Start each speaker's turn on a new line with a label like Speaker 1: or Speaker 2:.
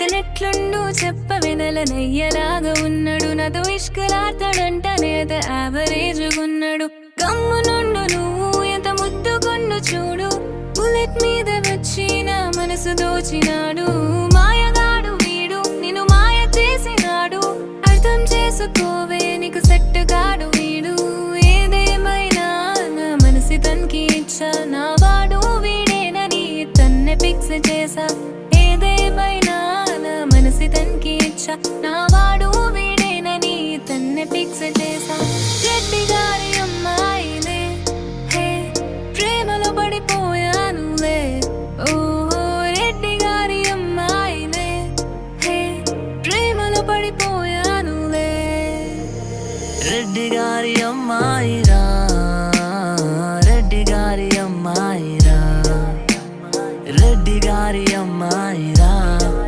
Speaker 1: ఇతనెట్లుండు చెప్ప నెయ్యలాగా ఉన్నాడు. నాతో ఇష్కలాడతాడంట నేత యావరేజ్ ఉన్నాడు గమ్ము నుండు నువ్వు ఎంత ముద్దుకొండు చూడు. బుల్లెట్ మీద వచ్చిన మనసు దోచినాడు. మాయగాడు వీడు నిన్ను మాయ చేసినాడు. అర్థం చేసుకోవే నీకు సెట్ వీడు. ఏదేమైనా నా మనసి తనకి ఇచ్చా నా నా వాడు వీడేనని తన్నే ఫిక్స్ చేసా రెడ్డి గారి అమ్మాయిలే హే ప్రేమలో పడిపోయానులే ఓ రెడ్డి గారి అమ్మాయిలే హే ప్రేమలో పడిపోయానులే
Speaker 2: రెడ్డి గారి అమ్మాయిరా రెడ్డి గారి అమ్మాయిరా రెడ్డి గారి